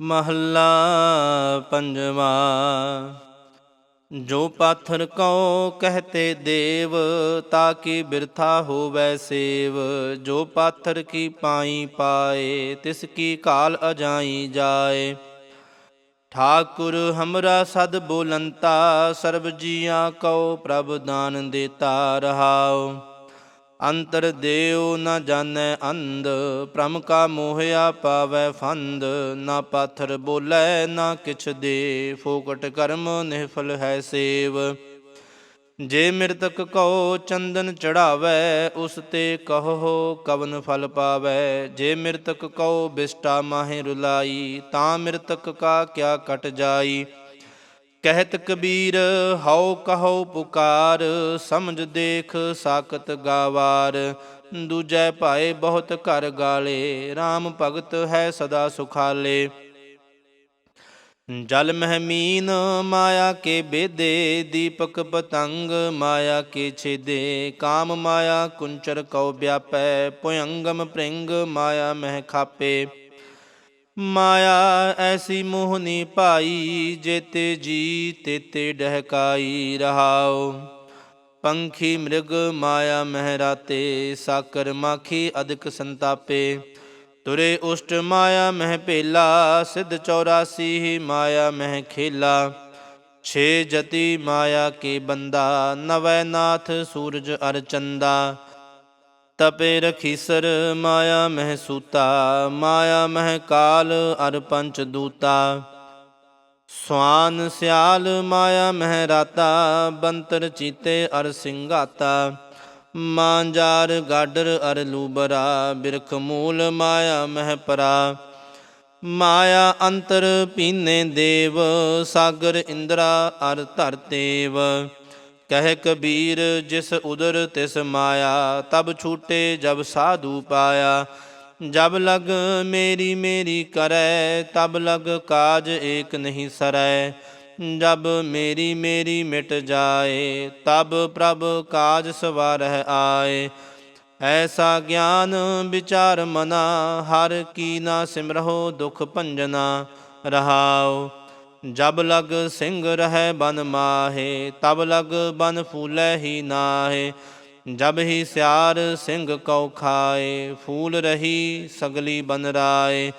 ਮਹੱਲਾ ਪੰਜਵਾ, ਜੋ ਪਾਥਰ ਕਉ ਕਹਤੇ ਦੇਵ ਤਾਕੀ ਬਿਰਥਾ ਹੋਵੈ ਸੇਵ, ਜੋ ਪਾਥਰ ਕੀ ਪਾਈ ਪਾਏ, ਤਿਸ ਕੀ ਕਾਲ ਅਜਾਈ ਜਾਏ। ਠਾਕੁਰ ਹਮਰਾ ਸਦ ਬੋਲੰਤਾ, ਸਰਬ ਜੀਆਂ ਕਉ ਪ੍ਰਭ ਦਾਨ ਦੇਤਾ ਰਹਾਉ। ਅੰਤਰ ਦੇਉ ਨ ਜਾਣੈ ਅੰਧ, ਭ੍ਰਮ ਕਾ ਮੋਹਿਆ ਪਾਵੈ ਫੰਦ, ਨਾ ਪਾਥਰ ਬੋਲੇ, ਨਾ ਕਿਛ ਦੇ, ਫੋਕਟ ਕਰਮ ਨਿਹਫਲ ਹੈ ਸੇਵ। ਜੇ ਮਿਰਤਕ ਕਉ ਚੰਦਨ ਚੜਾਵੈ, ਉਸ ਤੇ ਕਹੋ ਕਵਨ ਫਲ ਪਾਵੈ। ਜੇ ਮਿਰਤਕ ਕਉ ਬਿਸਟਾ ਮਾਹਿ ਰੁਲਾਈ, ਤਾਂ ਮਿਰਤਕ ਕਾ ਕਿਆ ਕਟ ਜਾਈ। ਕਹਿਤ ਕਬੀਰ, ਹਉ ਕਹੋ ਪੁਕਾਰ, ਸਮਝ ਦੇਖ ਸਾਖਤ ਗਾਵਾਰ। ਦੂਜੈ ਭਾਏ ਬਹੁਤ ਘਰ ਗਾਲੇ RAM ਭਗਤ ਹੈ ਸਦਾ ਸੁਖਾਲੇ। ਜਲ ਮਹਿਮੀਨ ਮਾਇਆ ਕੇ ਬੇਦੇ, ਦੀਪਕ ਪਤੰਗ ਮਾਇਆ ਕੇ ਛੇਦੇ। ਕਾਮ ਮਾਇਆ ਕੁੰਚਰ ਕਉ ਵਿਆਪੈ ਪੁਯੰਗਮ ਪ੍ਰਿੰਗ ਮਾਇਆ ਮਹਿ ਖਾਪੇ। ਮਾਇਆ ਐਸੀ ਮੋਹਨੀ ਭਾਈ ਜੇਤੇ ਜੀ ਤੇਤੇ ਡਹਕਾਈ ਰਹਾਓ। ਪੰਖੀ ਮ੍ਰਿਗ ਮਾਇਆ ਮਹਿਰਾਤੇ ਸਾਕਰ ਮਾਖੀ ਅਦਿਕ ਸੰਤਾਪੇ। ਤੁਰੇ ਉਸ਼ਟ ਮਾਇਆ ਮਹਿ ਭੇਲਾ, ਸਿਧ 84 ਹੀ ਮਾਇਆ ਮਹਿ ਖੇਲਾ। ਛੇ ਜਤੀ ਮਾਇਆ ਕੇ ਬੰਦਾ, ਨਵੈ ਨਾਥ ਸੂਰਜ ਅਰਚੰਦਾ ਤਪੇ ਰਖੀਸਰ ਮਾਇਆ ਮਹਿ ਸੂਤਾ, ਮਾਇਆ ਮਹਿ ਕਾਲ ਅਰ ਪੰਚ ਦੂਤਾ। ਸਵਾਨ ਸਿਆਲ ਮਾਇਆ ਮਹਿ ਰਾਤਾ, ਬੰਤਰ ਚੀਤੇ ਅਰ ਸਿੰਘਾਤਾ। ਮਾਂਜਾਰ ਗਾਡਰ ਅਰ ਲੂਬਰਾ, ਬਿਰਖ ਮੂਲ ਮਾਇਆ ਮਹਿ ਪਰਾ। ਮਾਇਆ ਅੰਤਰ ਪੀਨੇ ਦੇਵ, ਸਾਗਰ ਇੰਦਰਾ ਅਰ ਧਰਤੇਵ। ਕਹਿ ਕਬੀਰ, ਜਿਸ ਉਦਰ ਤਿਸ ਮਾਇਆ, ਤਬ ਛੂਟੇ ਜਬ ਸਾਧੂ ਪਾਇਆ। ਜਬ ਲਗ ਮੇਰੀ ਮੇਰੀ ਕਰੈ, ਤਬ ਲਗ ਕਾਜ ਏਕ ਨਹੀਂ ਸਰੈ। ਜਬ ਮੇਰੀ ਮੇਰੀ ਮਿਟ ਜਾਏ, ਤਬ ਪ੍ਰਭ ਕਾਜ ਸਵਾਰਹਿ ਆਏ। ਐਸਾ ਗਿਆਨ ਵਿਚਾਰ ਮਨਾ, ਹਰ ਕੀ ਨਾ ਸਿਮਰਹੁ ਦੁਖ ਭੰਜਨਾ ਰਹਾਓ ਜਬ ਲਗ ਸਿੰਘ ਰਹਿ ਬਨ ਮਾਹੇ, ਤਬ ਲਗ ਬਨ ਫੂਲੇ ਹੀ ਨਾਹੇ। ਜਬ ਹੀ ਸਿਆਰ ਸਿੰਘ ਕਉ ਖਾਏ, ਫੂਲ ਰਹੀ ਸਗਲੀ ਬਨ ਰਾਏ।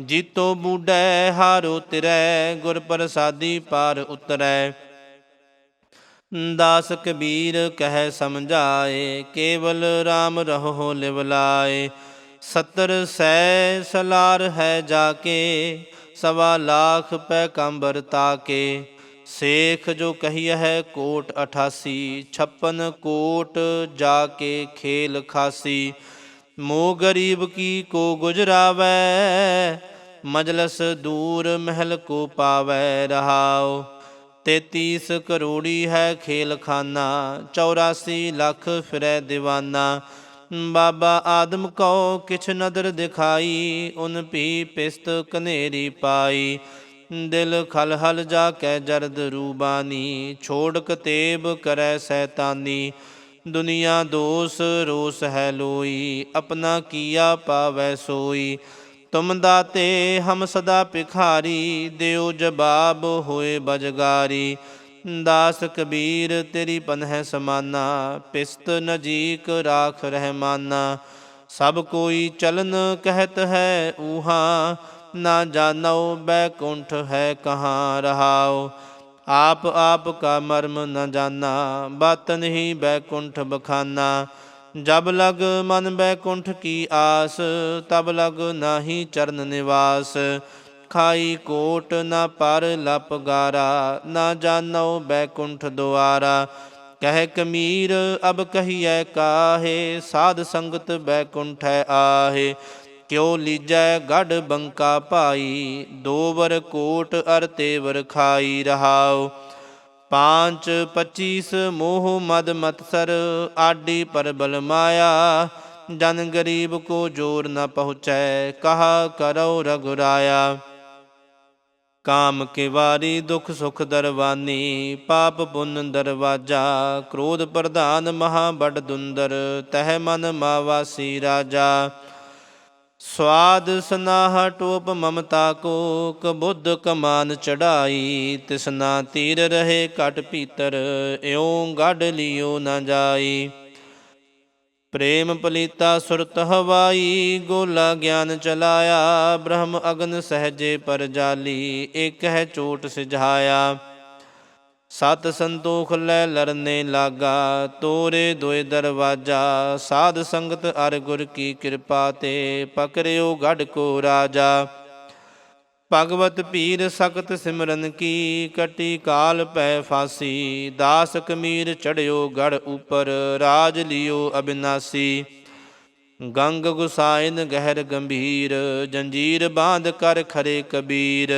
ਜੀਤੋ ਬੂਢੈ ਹਾਰੋ ਤਿਰੈ, ਗੁਰ ਪ੍ਰਸਾਦੀ ਪਾਰ ਉਤਰੈ। ਦਾਸ ਕਬੀਰ ਕਹਿ ਸਮਝਾਏ, ਕੇਵਲ RAM ਰਹੋ ਲਿਵ ਲਾਏ ਸਤਰ ਸੈ ਸਲਾਰ ਹੈ ਜਾ ਕੇ ਸਵਾ ਲਾਖ ਪੈ ਕੰਬਰ ਤਾਕੇ, ਸੇਖ ਜੋ ਕਹੀਐ ਕੋਟ 88 56 ਕੋਟ ਜਾ ਕੇ ਖੇਲ ਖਾਸੀ। ਮੋ ਗਰੀਬ ਕੀ ਕੋ ਗੁਜਰਾਵੈ, ਮਜਲਸ ਦੂਰ ਮਹਿਲ ਕੋ ਪਾਵੈ ਰਹਾਉ। ਤੇਤੀਸ ਕਰੋੜੀ ਹੈ ਖੇਲ ਖਾਨਾ 84 ਲੱਖ ਫਿਰੈ دیਵਾਨਾ ਬਾਬਾ ਆਦਮ ਕਉ ਕਿਛ ਨਦਰ ਦਿਖਾਈ, ਉਨ ਭੀ ਪਿਸਤ ਕਨੇਰੀ ਪਾਈ। ਦਿਲ ਖਲ ਹਲ ਜਾ ਕੈ ਜਰਦ ਰੂਬਾਨੀ ਛੋੜ ਕਤੇਬ ਕਰੈ ਸੈਤਾਨੀ। ਦੁਨੀਆ ਦੋਸ ਰੋਸ ਹੈ ਲੋਈ, ਆਪਣਾ ਕੀਆ ਪਾਵੈ ਸੋਈ। ਤੁਮ ਦਾਤੇ ਹਮ ਸਦਾ ਭਿਖਾਰੀ, ਦਿਓ ਜਵਾਬ ਹੋਏ ਬਜਗਾਰੀ। ਦਾਸ ਕਬੀਰ, ਤੇਰੀ ਪਨਹਿ ਸਮਾਨਾ, ਪਿਸਤ ਨਜੀਕ ਰਾਖ ਰਹਿਮਾਨਾ। ਸਭ ਕੋਈ ਚਲਨ ਕਹਿਤ ਹੈ ਊਹਾ, ਨਾ ਜਾਣੋ ਬੈਕੁੰਠ ਹੈ ਕਹਾਂ ਰਹਾਓ ਆਪ ਆਪ ਕਾ ਮਰਮ ਨ ਜਾਣਾ ਬਾਤ ਨਹੀਂ ਬੈਕੁੰਠ ਬਖਾਨਾ। ਜਬ ਲਗ ਮਨ ਬੈਕੁੰਠ ਕੀ ਆਸ, ਤਬ ਲਗ ਨਾਹੀ ਚਰਨ ਨਿਵਾਸ। ਖਾਈ ਕੋਟ ਨਾ ਪਰ ਲਪਗਾਰਾ ਨਾ ਜਾਣੋ ਬੈਕੁੰਠ ਦੁਆਰਾ। ਕਹਿ ਕਮੀਰ, ਅਬ ਕਹੀਐ ਕਾਹੇ, ਸਾਧ ਸੰਗਤ ਬੈਕੁੰਠੈ ਆਹੇ। ਕਿਉ ਲੀਜੈ ਗੜ ਬੰਕਾ ਭਾਈ, ਦੋ ਕੋਟ ਅਰ ਤੇਵਰ ਖਾਈ ਰਹਾਉ। ਪਾਂਚ 25 ਮੋਹ ਮਦ ਮਤਸਰ, ਆਡੀ ਪਰਬਲ ਮਾਇਆ। ਜਨ ਗਰੀਬ ਕੋ ਜੋਰ ਨ ਪਹੁੰਚੈ, ਕਹਾ ਕਰੋ ਰਗੁਰਾਇਆ। ਕਾਮ ਕੇ ਵਾਰੀ ਦੁਖ ਸੁਖ ਦਰਵਾਨੀ, ਪਾਪ ਪੁੰਨ ਦਰਵਾਜਾ, ਕ੍ਰੋਧ ਪ੍ਰਧਾਨ ਮਹਾ ਬੜ ਦੁੰਦਰ, ਤਹਿ ਮਨ ਮਾਵਾਸੀ ਰਾਜਾ। ਸਵਾਦ ਸਨਾਹ ਟੋਪ ਮਮਤਾ ਕੋ ਕਬੁੱਧ ਕਮਾਨ ਚੜਾਈ, ਤਿਸਨਾ ਤੀਰ ਰਹੇ ਕਟ ਭੀਤਰ, ਇਉਂ ਗੱਡ ਲਿਓ ਨਾ ਜਾਈ। ਪ੍ਰੇਮ ਪਲੀਤਾ ਸੁਰਤ ਹਵਾਈ, ਗੋਲਾ ਗਿਆਨ ਚਲਾਇਆ, ਬ੍ਰਹਮ ਅਗਨ ਸਹਜੇ ਪਰ ਜਾਲੀ, ਇੱਕ ਹੈ ਚੋਟ ਸਿਝਾਇਆ। ਸਤ ਸੰਤੋਖ ਲੈ ਲਰਨੇ ਲਾਗਾ, ਤੋਰੇ ਦੋਏ ਦਰਵਾਜਾ, ਸਾਧ ਸੰਗਤ ਅਰ ਗੁਰ ਕੀ ਕਿਰਪਾ ਤੇ, ਪਕਰਿਓ ਗੜ ਕੋ ਰਾਜਾ। ਭਗਵਤ ਪੀਰ ਸਖਤ ਸਿਮਰਨ ਕੀ, ਕਟੀ ਕਾਲ ਪੈ ਫਾਸੀ, ਦਾਸ ਕਮੀਰ ਚੜਿਓ ਗੜ ਉਪਰ, ਰਾਜ ਲਿਓ ਅਬਿਨਾਸੀ। ਗੰਗ ਗੁਸਾਇਨ ਗਹਿਰ ਗੰਭੀਰ, ਜੰਜੀਰ ਬਾਂਧ ਕਰ ਖਰੇ ਕਬੀਰ।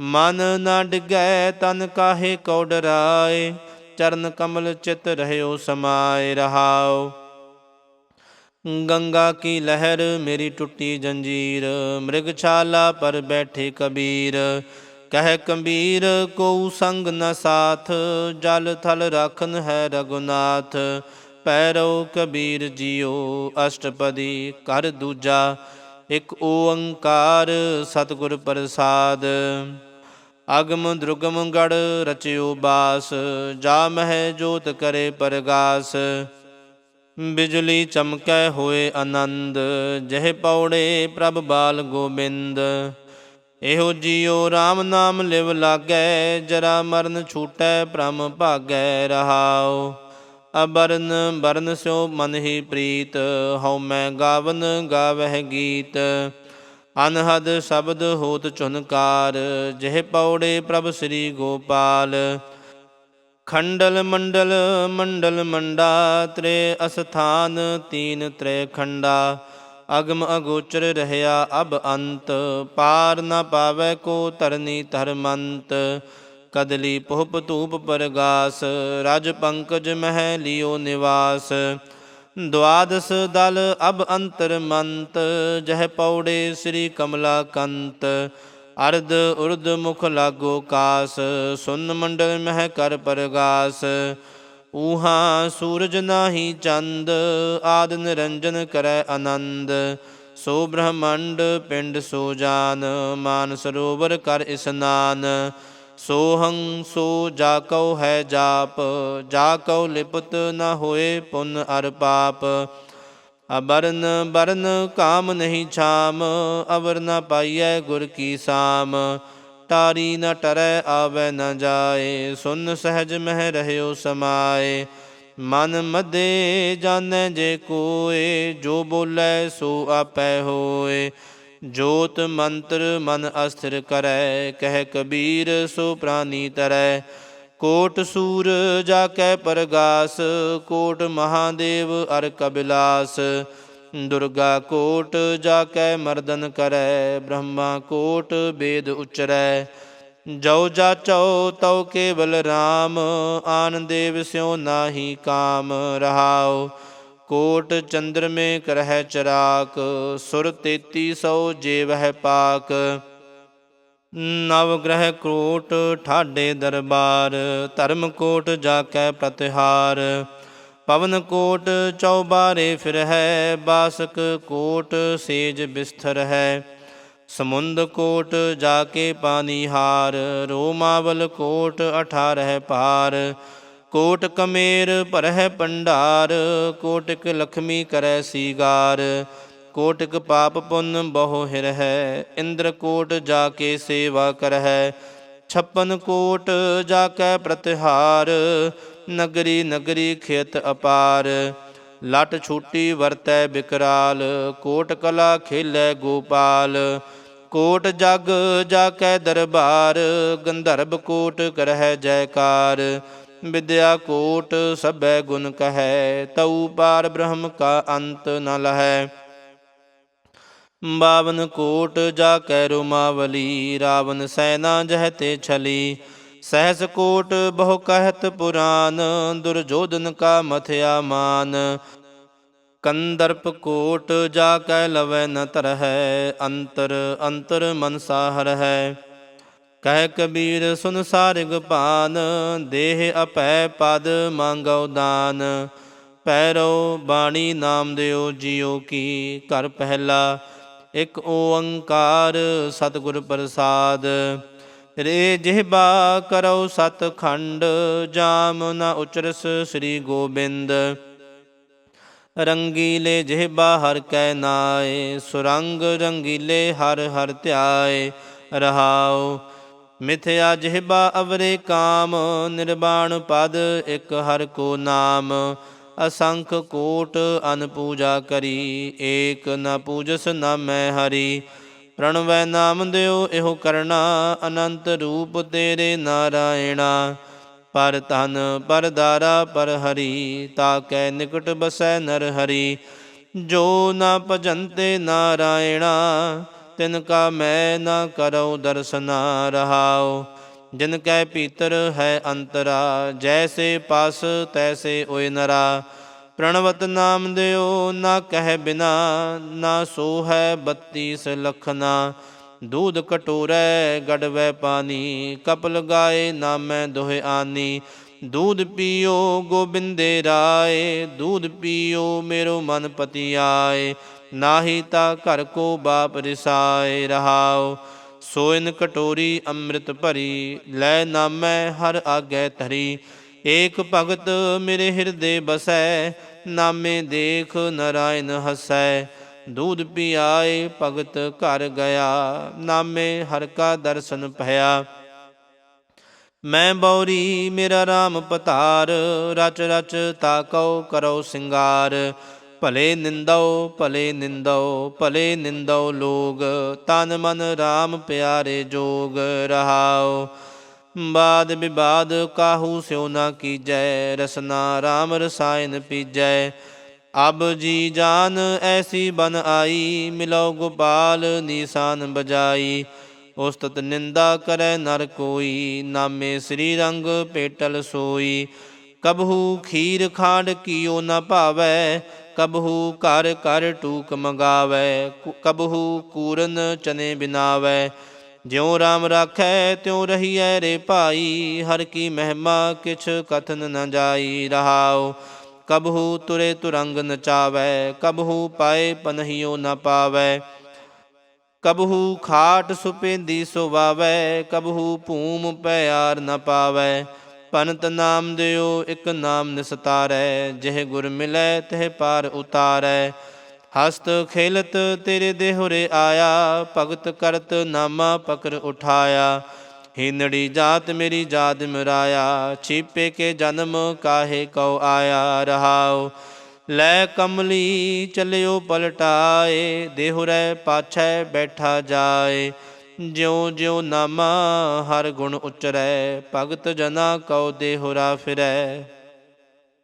ਮਨ ਨਾ ਡਿਗੈ ਤਨ ਕਾਹੇ ਕਉ ਡਰਾਏ, ਚਰਨ ਕਮਲ ਚਿਤ ਰਹਿਓ ਸਮਾਏ ਰਹਾਓ ਗੰਗਾ ਕੀ ਲਹਿਰ ਮੇਰੀ ਟੁੱਟੀ ਜੰਜੀਰ ਮ੍ਰਿਗਛਾਲਾ ਪਰ ਬੈਠੇ ਕਬੀਰ। ਕਹਿ ਕੰਬੀਰ ਕੋ ਸੰਗ ਨ ਸਾਥ, ਜਲ ਥਲ ਰਾਖਨ ਹੈ ਰਗੁਨਾਥ ਪੈਰੋ ਕਬੀਰ ਜੀਓ ਅਸ਼ਟਪਦੀ ਕਰ ਦੂਜਾ, ਇਕ ਓੰਕਾਰ ਸਤਿਗੁਰ ਪ੍ਰਸਾਦ। ਅਗਮ ਦ੍ਰੁਗਮ ਗੜ ਰਚਿਓ ਬਾਸ, ਜਾ ਮਹਿ ਜੋਤ ਕਰੇ ਪਰਗਾਸ। ਬਿਜਲੀ ਚਮਕੈ ਹੋਏ ਆਨੰਦ, ਜਹ ਪੌੜੇ ਪ੍ਰਭ ਬਾਲ ਗੋਬਿੰਦ। ਇਹੋ ਜੀਉ RAM ਨਾਮ ਲਿਵ ਲਾਗੈ, ਜਰਾ ਮਰਨ ਛੂਟੈ ਭ੍ਰਮ ਭਾਗੈ ਰਹਾਉ। ਅਬਰਨ ਬਰਨ ਸਿਓ ਮਨ ਹੀ ਪ੍ਰੀਤ, ਹਉ ਮੈਂ ਗਾਵਨ ਗਾਵਹਿ ਗੀਤ। ਅਨਹਦ ਸ਼ਬਦ ਹੋਤ ਚੁਨਕਾਰ, ਜਹ ਪੌੜੇ ਪ੍ਰਭ ਸ੍ਰੀ ਗੋਪਾਲ। ਖੰਡਲ ਮੰਡਲ ਮੰਡਲ ਮੰਡਾ, ਤ੍ਰੇ ਅਸਥਾਨ ਤੀਨ ਤ੍ਰੇ ਖੰਡਾ। ਅਗਮ ਅਗੋਚਰ ਰਹਿਆ ਅਬ ਅੰਤ, ਪਾਰ ਨ ਪਾਵੈ ਕੋ ਤਰਨੀ ਧਰਮੰਤ। ਕਦਲੀ ਪੁਹਪ ਧੂਪ ਪਰਗਾਸ, ਰਜ ਪੰਕਜ ਮਹਿ ਲਿਓ ਨਿਵਾਸ। ਦਵਾਦਸ ਦਲ ਅਬ ਅੰਤਰ ਮੰਤ ਜਹ ਪੌੜੇ ਸ੍ਰੀ ਕਮਲਾ ਕੰਤ। ਅਰਧ ਉਰਧ ਮੁਖ ਲਾਗੋ ਕਾਸ, ਸੁਨ ਮੰਡਲ ਮਹਿ ਕਰ ਪਰਗਾਸ। ਊਹਾ ਸੂਰਜ ਨਾਹੀ ਚੰਦ, ਆਦ ਨਿਰੰਜਨ ਕਰੈ ਆਨੰਦ। ਸੋ ਬ੍ਰਹਮੰਡ ਪਿੰਡ ਸੋ ਜਾਨ, ਮਾਨ ਸਰੋਵਰ ਕਰ ਇਸਨਾਨ ਸੋਹੰ ਸੋ ਜਾ ਕਉ ਹੈ ਜਾਪ, ਜਾ ਕਉ ਲਿਪਤ ਨ ਹੋਏ ਪੁਨ ਅਰ ਪਾਪ। ਅਬਰਨ ਬਰਨ ਕਾਮ ਨਹੀਂ ਛਾਮ, ਅਵਰ ਨ ਪਾਈਐ ਗੁਰ ਕੀ ਸਾਮ। ਤਾਰੀ ਨ ਟਰੈ ਆਵੈ ਨ ਜਾਏ, ਸੁਨ ਸਹਿਜ ਮਹਿ ਰਹਿਓ ਸਮਾਏ। ਮਨ ਮਦੇ ਜਾਣੈ ਜੇ ਕੋਏ, ਜੋ ਬੋਲੇ ਸੋ ਆਪੈ ਹੋਏ। ਜੋਤ ਮੰਤਰ ਮਨ ਅਸਥਿਰ ਕਰੈ, ਕਹਿ ਕਬੀਰ ਸੋ ਪ੍ਰਾਨੀ ਤਰੈ। ਕੋਟ ਸੂਰ ਜਾ ਕੈ ਪਰਗਾਸ, ਕੋਟ ਮਹਾਦੇਵ ਅਰ ਕਬਿਲਾਸ। ਦੁਰਗਾ ਕੋਟ ਜਾ ਕੈ ਮਰਦਨ ਕਰੈ, ਬ੍ਰਹਮਾ ਕੋਟ ਵੇਦ ਉਚਰੈ। ਜੋ ਜਾਚੋ ਤਉ ਕੇਵਲ RAM ਆਨ ਦੇਵ ਸਿਉ ਨਾਹੀ ਕਾਮ ਰਹਾਉ। ਕੋਟ ਚੰਦਰ ਮੇ ਕਰਹਿ ਚਰਾਕ, ਸੁਰ 3300 ਜੇਵਹਿ ਪਾਕ। ਨਵ ਗ੍ਰਹਿ ਕੋਟ ਠਾਡੇ ਦਰਬਾਰ, ਧਰਮ ਕੋਟ ਜਾ ਕੈ ਪ੍ਰਤਿਹਾਰ। ਪਵਨ ਕੋਟ ਚੌਬਾਰੇ ਫਿਰ ਹੈ, ਬਾਸਕ ਕੋਟ ਸੇਜ ਬਿਸਥਰ ਹੈ। ਸਮੁੰਦ ਕੋਟ ਜਾ ਕੇ ਪਾਨੀ ਹਾਰ, ਰੋਮਾਵਲ ਕੋਟ 18 ਪਾਰ ਕੋਟ ਕਮੇਰ ਭਰਹਿ ਪੰਡਾਰ ਕੋਟਿਕ ਲਖਮੀ ਕਰੈ ਸੀਗਾਰ। ਕੋਟਿਕ ਪਾਪ ਪੁੰਨ ਬਹੁ ਹਿਰ ਇੰਦਰ ਕੋਟ ਜਾ ਕੇ ਸੇਵਾ ਕਰਹਿ। ਛਪਨ ਕੋਟ ਜਾ ਕੇ ਪ੍ਰਤਿਹਾਰ, ਨਗਰੀ ਨਗਰੀ ਖੇਤ ਅਪਾਰ। ਲਟ ਛੂਟੀ ਵਰਤੈ ਬਿਕਰਾਲ, ਕੋਟ ਕਲਾ ਖੇਲੇ ਗੋਪਾਲ। ਕੋਟ ਜਗ ਜਾ ਕੈ ਦਰਬਾਰ, ਗੰਧਰਬ ਕੋਟ ਕਰਹਿ ਜੈਕਾਰ। ਵਿਦਿਆ ਕੋਟ ਸਭੈ ਗੁਣ ਕਹੈ, ਤਉ ਪਾਰ ਬ੍ਰਹਮ ਕਾ ਅੰਤ ਨ ਲਹੈ। ਬਾਵਨ ਕੋਟ ਜਾ ਕੈ ਰੁਮਾਵਲੀ, ਰਾਵਣ ਸੈਨਾ ਜਹ ਛਲੀ। ਸਹਸ ਕੋਟ ਬਹੁ ਕਹਿਤ ਪੁਰਾਨ ਦੁਰਜੋਧਨ ਕਾ ਮਥਿਆ ਮਾਨ। ਕੰਦਰਪ ਕੋਟ ਜਾ ਕੈ ਲਵੈ ਨ ਤਰਹਿ ਅੰਤਰ ਅੰਤਰ ਮਨ ਸਾਹਰ ਹੈ ਕਹਿ ਕਬੀਰ ਸੁਨ ਸਾਰਿਗ ਭਾਨ, ਦੇਹ ਅਪੈ ਪਦ ਮੰਗਉ ਦਾਨ। ਪੈਰੋ ਬਾਣੀ ਨਾਮ ਦਿਓ ਜਿਉ ਕੀ ਕਰ ਪਹਿਲਾ ਇਕ ਓੰਕਾਰ ਸਤਿਗੁਰ ਪ੍ਰਸਾਦ। ਰੇ ਜਿਹਬਾ ਕਰੋ ਸਤਖੰਡ ਜਾਮ ਨ ਉਚਰਸ ਸ੍ਰੀ ਗੋਬਿੰਦ। ਰੰਗੀਲੇ ਜਿਹਬਾ ਹਰ ਕੈ ਨਾਏ, ਸੁਰੰਗ ਰੰਗੀਲੇ ਹਰ ਹਰ ਧਿਆਏ, ਰਹਾਉ। ਮਿਥਿਆ ਜਿਹਬਾ ਅਵਰੇ ਕਾਮ ਨਿਰਵਾਣ ਪਦ ਇਕ ਹਰ ਕੋ ਨਾਮ। ਅਸੰਖ ਕੋਟ ਅਨ ਪੂਜਾ ਕਰੀ, ਏਕ ਨ ਪੂਜਸ ਨ ਮੈਂ ਹਰੀ। ਪ੍ਰਣਵੈ ਨਾਮ ਦਿਓ ਇਹੋ ਕਰਣਾ, ਅਨੰਤ ਰੂਪ ਤੇਰੇ ਨਾਰਾਇਣਾ। ਪਰ ਤਨ ਪਰ ਦਾਰਾ ਪਰ ਹਰੀ ਤਾ ਕੈ ਨਿਕਟ ਬਸੈ ਨਰ ਹਰੀ। ਜੋ ਨਾ ਭਜੰਤੇ ਨਾਰਾਇਣਾ, ਤਿਨ ਕਾ ਮੈਂ ਨਾ ਕਰਉ ਦਰਸਨਾ ਰਹਾਓ ਜਿਨ ਕੈ ਭੀਤਰ ਹੈ ਅੰਤਰਾ, ਜੈਸੇ ਪਾਸ ਤੈਸੇ ਓਏ ਨਰਾ। ਪ੍ਰਣਵਤ ਨਾਮ ਦਿਓ, ਨਾ ਕਹਿ ਬਿਨਾ, ਨਾ ਸੋ ਹੈ 32 ਲਖਨਾ। ਦੂਧ ਕਟੋਰੈ, ਗੜਵੈ ਪਾਨੀ, ਕਪਲ ਗਾਏ ਨਾਮੈ ਦੋਹਿ ਆਨੀ। ਦੂਧ ਪੀਓ, ਗੋਬਿੰਦੇ ਰਾਏ, ਦੂਧ ਪੀਓ, ਮੇਰੋ ਮਨ ਪਤੀ ਆਏ ਨਾਹੀ ਤਾ ਘਰ ਕੋ ਬਾਪ ਰਿਸਾਏ ਰਹਾਓ ਸੋਇਨ ਕਟੋਰੀ ਅੰਮ੍ਰਿਤ ਭਰੀ, ਲੈ ਨਾਮੈ ਹਰ ਆਗੈ ਧਰੀ। ਏਕ ਭਗਤ ਮੇਰੇ ਹਿਰਦੇ ਬਸੈ, ਨਾਮੇ ਦੇਖ ਨਰਾਇਣ ਹਸੈ। ਦੂਧ ਪੀਆਏ ਭਗਤ ਘਰ ਗਿਆ, ਨਾਮੇ ਹਰ ਕਾ ਦਰਸ਼ਨ ਭਇਆ। ਮੈਂ ਬੌਰੀ ਮੇਰਾ RAM ਪਤਾਰ, ਰਚ ਰਚ ਤਾਕਉ ਕਰੋ ਸਿੰਗਾਰ। ਭਲੇ ਨਿੰਦਉ ਭਲੇ ਨਿੰਦਉ ਭਲੇ ਨਿੰਦਉ ਲੋਗ, ਤਨ ਮਨ RAM ਪਿਆਰੇ ਜੋਗ ਰਹਾਉ। ਬਾਦ ਵਿਵਾਦ ਕਾਹੂ ਸਿਉ ਨਾ ਕੀਜੈ, ਰਸਨਾ RAM ਰਸਾਇਨ ਪੀਜੈ। ਅਬ ਜੀ ਜਾਨ ਐਸੀ ਬਨ ਆਈ ਮਿਲੋ ਗੋਪਾਲ ਨੀਸਾਨ ਬਜਾਈ। ਉਸਤਤ ਨਿੰਦਾ ਕਰੈ ਨਰ ਕੋਈ, ਨਾਮੇ ਸ੍ਰੀ ਰੰਗ ਪੇਟਲ ਸੋਈ। ਕਬਹੂ ਖੀਰ ਖਾਂਡ ਕੀਓ ਨ ਭਾਵੈ ਕਬਹੂ ਘਰ ਘਰ ਟੂਕ ਮੰਗਾਵੈ ਕਬਹੂ ਕੂਰਨ ਚਨੇ ਬਿਨਾਵੈ। ਜਿਉ ਰਾਮ ਰਾਖੈ, ਤਿਉ ਰਹੀਐ ਰੇ ਭਾਈ। ਹਰ ਕੀ ਮਹਿਮਾ ਕਿਛ ਕਥਨ ਨ ਜਾਈ ਰਹਾਉ। ਕਬਹੂ ਤੁਰੇ ਤੁਰੰਗ ਨਚਾਵੈ, ਕਬਹੂ ਪਾਏ ਪਨਹਿਓ ਨ ਪਾਵੈ। ਕਬਹੂ ਖਾਟ ਸੁਪੇਂਦੀ ਸੁਵਾਵੈ ਕਬਹੂ ਭੂਮ ਪਿਆਰ ਨ ਪਾਵੈ। ਪੰਤ ਨਾਮ ਦਿਓ, ਇਕ ਨਾਮ ਨਿਸਤਾਰੈ, ਜਿਹ ਗੁਰ ਮਿਲੈ ਤਿਹ ਪਾਰ ਉਤਾਰੈ। ਹਸਤ ਖੇਲਤ ਤੇਰੇ ਦੇਹੁਰੇ ਆਇਆ, ਭਗਤ ਕਰਤ ਨਾਮਾ ਪਕਰ ਉਠਾਇਆ। ਹੀਨੜੀ ਜਾਤ ਮੇਰੀ ਜਾਤ ਮਿਰਾਇਆ, ਛੀਪੇ ਕੇ ਜਨਮ ਕਾਹੇ ਕਉ ਆਇਆ। ਰਹਾਉ, ਲੈ ਕਮਲੀ ਚਲਿਓ ਪਲਟਾਏ, ਦੇਹੁਰੈ ਪਾਛੈ ਬੈਠਾ ਜਾਏ। ਜਿਉ ਜਿਉ ਨਾਮਾ ਹਰ ਗੁਣ ਉਚਰੈ ਭਗਤ ਜਨਾ ਕਉ ਦੇਹੁਰਾ ਫਿਰੈ।